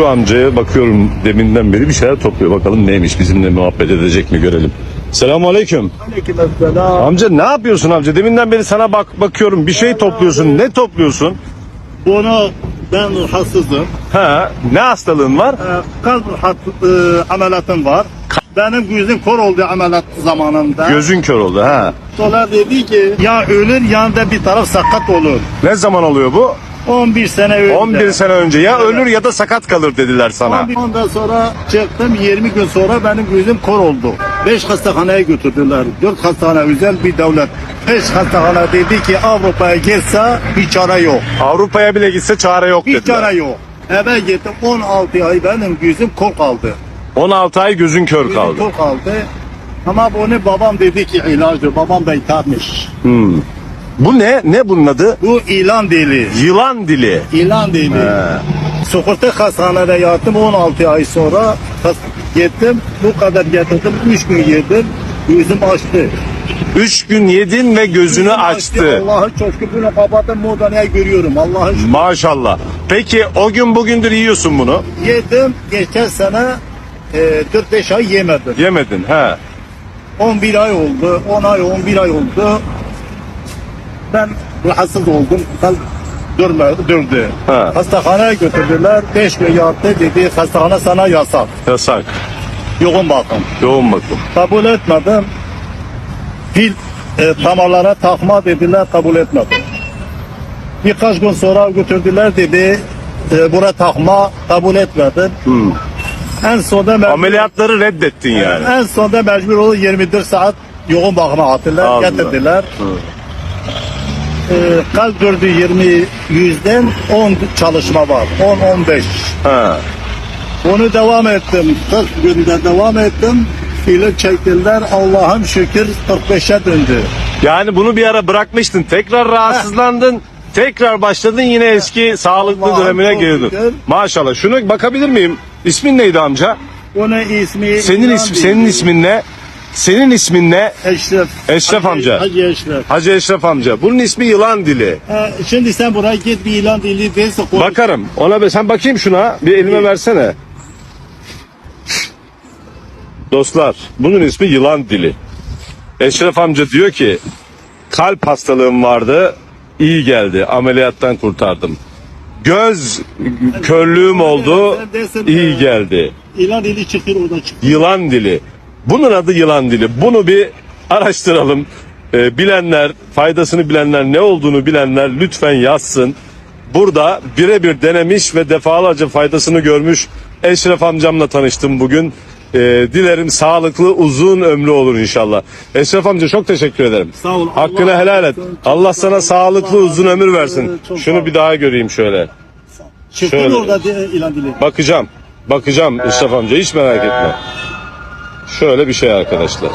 Şu amcaya bakıyorum deminden beri bir şeyler topluyor. Bakalım neymiş bizimle muhabbet edecek mi görelim. Selamun aleyküm. Aleykümselam. Amca ne yapıyorsun amca? Deminden beri sana bak bakıyorum bir şey topluyorsun. Ne topluyorsun? Bunu ben rahatsızım. Ha, ne hastalığın var? Ee, kalp hat, e, ameliyatım var. Benim gözüm kor oldu ameliyat zamanında. Gözün kör oldu ha. Sonra dedi ki ya ölür ya da bir taraf sakat olur. Ne zaman oluyor bu? 11 sene önce. 11 sene önce ya ölür ya da sakat kalır dediler sana. 11 Ondan sonra çıktım 20 gün sonra benim gözüm kor oldu. 5 hastaneye götürdüler. 4 hastane özel bir devlet. 5 hastane dedi ki Avrupa'ya gitse bir çare yok. Avrupa'ya bile gitse çare yok Bir dediler. çare yok. Eve gittim 16 ay benim gözüm kor kaldı. 16 ay gözün kör Gözüm kaldı. kor kaldı. Ama bunu babam dedi ki ilacı. Babam da ithapmış. Bu ne? Ne bunun adı? Bu ilan dili. Yılan dili. İlan dili. Sokakta hastanede yattım 16 ay sonra gittim bu kadar getirdim 3 gün yedim gözüm açtı. 3 gün yedin ve gözünü açtı. Allah'ı çok şükür kapattım modaneye görüyorum Allah'ı şükür. Maşallah. Peki o gün bugündür yiyorsun bunu. Yedim geçen sene e, 4-5 ay yemedim. Yemedin he. 11 ay oldu 10 ay 11 ay oldu. Ben rahatsız oldum. Kalp durmadı, durdu. Ha. Hastaneye götürdüler. 5 gün yattı dedi hastane sana yasak. Yasak. Yoğun bakım. Yoğun bakım. kabul etmedim. Pil e, damarlara takma dediler kabul etmedim. Birkaç gün sonra götürdüler dedi e, bura takma kabul etmedim. En sonunda mecbur, Ameliyatları reddettin yani. en sonunda mecbur oldu 24 saat yoğun bakıma attılar, Allah. getirdiler. E, kalp durdu 20 yüzden 10 çalışma var. 10-15. Ha. Onu devam ettim. 40 günde devam ettim. İlaç çektiler. Allah'ım şükür 45'e döndü. Yani bunu bir ara bırakmıştın. Tekrar rahatsızlandın. Tekrar başladın yine eski sağlıklı Allah'ım dönemine çok girdin. şükür. Maşallah. Şunu bakabilir miyim? İsmin neydi amca? Onun ismi Senin İlhan ismi senin ismin ne? Senin ismin ne? Eşref. Eşref Hacı- amca. Hacı Eşref. Hacı Eşref amca. Bunun ismi yılan dili. Ha, şimdi sen buraya git bir ilan dili değilse konuş. Bakarım. Ona be sen bakayım şuna. Bir elime versene. Dostlar, bunun ismi yılan dili. Eşref amca diyor ki kalp hastalığım vardı. iyi geldi. Ameliyattan kurtardım. Göz körlüğüm oldu. iyi geldi. İlan dili çıkıyor orada çıkıyor. Yılan dili. Bunun adı yılan dili. Bunu bir araştıralım. Ee, bilenler, faydasını bilenler, ne olduğunu bilenler lütfen yazsın. Burada birebir denemiş ve defalarca faydasını görmüş Eşref amcamla tanıştım bugün. Ee, dilerim sağlıklı, uzun ömrü olur inşallah. Eşref amca çok teşekkür ederim. Sağ ol. Hakkını Allah helal et. Allah sana sağlıklı, uzun ömür versin. Çok Şunu bir daha göreyim şöyle. Çıktı Şöyle. orada de, ilan dili. Bakacağım. Bakacağım Eşref amca hiç merak etme. Şöyle bir şey arkadaşlar.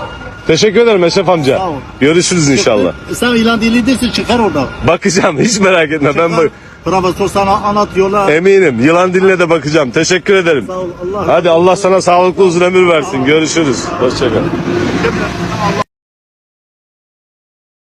Teşekkür ederim Eşref amca. Sağ ol. Görüşürüz inşallah. Sen ilan değilse çıkar orada. Bakacağım hiç merak etme. Ben bak Profesör sana anlatıyorlar. eminim. Yılan diline de bakacağım. Teşekkür ederim. Sağ ol. Allah Hadi Allah sana sağlıklı uzun ömür versin. Görüşürüz. Hoşçakal.